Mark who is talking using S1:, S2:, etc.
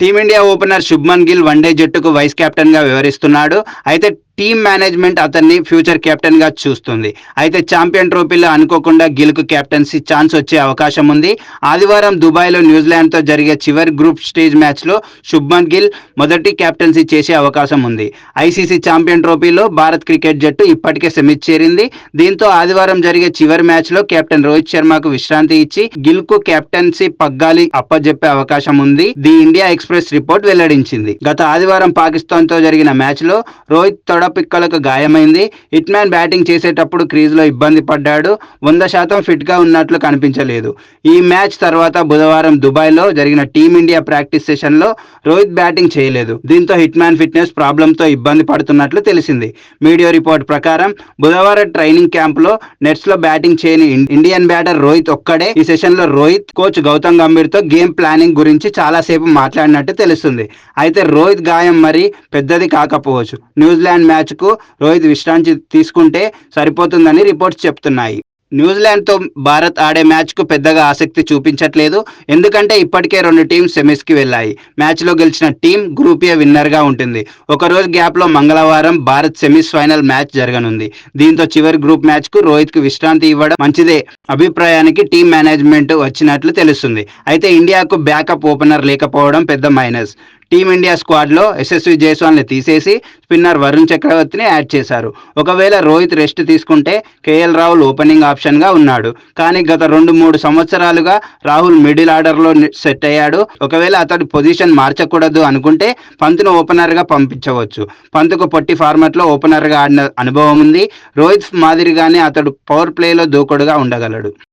S1: Team India opener Shubman Gill one day జట్టుకు vice కెప్టెన్గా వ్యవహరిస్తున్నాడు అయితే టీమ్ మేనేజ్మెంట్ అతన్ని ఫ్యూచర్ కెప్టెన్గా చూస్తుంది. అయితే ఛాంపియన్ ట్రోఫీలో అనుకోకుండా గిల్కు కెప్టెన్సీ ఛాన్స్ వచ్చే అవకాశం ఉంది. ఆదివారం దుబాయ్లో న్యూజిలాండ్తో జరిగే చివరి గ్రూప్ స్టేజ్ మ్యాచ్లో శుభ్మన్ గిల్ మొదటి కెప్టెన్సీ చేసే అవకాశం ఉంది. ఐసీసీ ఛాంపియన్ ట్రోఫీలో భారత్ క్రికెట్ జట్టు ఇప్పటికే సెమీ చేరింది. దీంతో ఆదివారం జరిగే చివరి మ్యాచ్లో కెప్టెన్ రోహిత్ శర్మకు విశ్రాంతి ఇచ్చి గిల్కు కెప్టెన్సీ పగ్గాలి అప్పజెప్పే అవకాశం ఉంది. ది ఇండియా ఎక్స్ప్రెస్ రిపోర్ట్ వెల్లడించింది. గత ఆదివారం పాకిస్తాన్తో జరిగిన మ్యాచ్లో రోహిత్ తొడపిక్కలకు గాయమైంది. హిట్మ్యాన్ బ్యాటింగ్ చేసేటప్పుడు క్రీజ్లో ఇబ్బంది పడ్డాడు. వంద శాతం ఫిట్గా ఉన్నట్లు కనిపించలేదు. ఈ మ్యాచ్ తర్వాత బుధవారం దుబాయ్లో జరిగిన టీమిండియా ప్రాక్టీస్ సెషన్లో రోహిత్ బ్యాటింగ్ చేయలేదు. దీంతో హిట్ మ్యాన్ ఫిట్నెస్ ప్రాబ్లంతో ఇబ్బంది పడుతున్నట్లు తెలిసింది. మీడియా రిపోర్ట్ ప్రకారం బుధవారం ట్రైనింగ్ క్యాంప్లో నెట్స్లో బ్యాటింగ్ చేయని ఇండియన్ బ్యాటర్ రోహిత్ ఒక్కడే. ఈ సెషన్లో రోహిత్ కోచ్ గౌతమ్ గంభీర్తో గేమ్ ప్లానింగ్ గురించి చాలాసేపు మాట్లాడినట్టు తెలుస్తుంది. అయితే రోహిత్ గాయం మరి పెద్దది కాకపోవచ్చు. న్యూజిలాండ్ మ్యాచ్కు రోహిత్ విశ్రాంతి తీసుకుంటే సరిపోతుందని రిపోర్ట్స్ చెప్తున్నాయి. న్యూజిలాండ్తో భారత్ ఆడే మ్యాచ్కు పెద్దగా ఆసక్తి చూపించట్లేదు. ఎందుకంటే ఇప్పటికే రెండు టీమ్స్ సెమీస్కి వెళ్ళాయి. మ్యాచ్లో గెలిచిన టీం గ్రూప్ ఏ విన్నర్గా ఉంటుంది. ఒక రోజు గ్యాప్లో మంగళవారం భారత్ సెమీస్ ఫైనల్ మ్యాచ్ జరగనుంది. దీంతో చివరి గ్రూప్ మ్యాచ్కు రోహిత్కు విశ్రాంతి ఇవ్వడం మంచిదే అభిప్రాయానికి టీం మేనేజ్మెంట్ వచ్చినట్లు తెలుస్తుంది. అయితే ఇండియాకు బ్యాకప్ ఓపెనర్ లేకపోవడం పెద్ద మైనస్. టీమిండియా స్క్వాడ్లో యశస్వి జైస్వాల్ని తీసేసి స్పిన్నర్ వరుణ్ చక్రవర్తిని యాడ్ చేశారు. ఒకవేళ రోహిత్ రెస్ట్ తీసుకుంటే కేఎల్ రాహుల్ ఓపెనింగ్ ఆప్షన్గా ఉన్నాడు. కానీ గత రెండు మూడు సంవత్సరాలుగా రాహుల్ మిడిల్ ఆర్డర్లో సెట్ అయ్యాడు. ఒకవేళ అతడు పొజిషన్ మార్చకూడదు అనుకుంటే పంత్ను ఓపెనర్గా పంపించవచ్చు. పంత్కు పొట్టి ఫార్మాట్లో ఓపెనర్గా ఆడిన అనుభవం ఉంది. రోహిత్ మాదిరిగానే అతడు పవర్ ప్లేలో దూకుడుగా ఉండగలడు.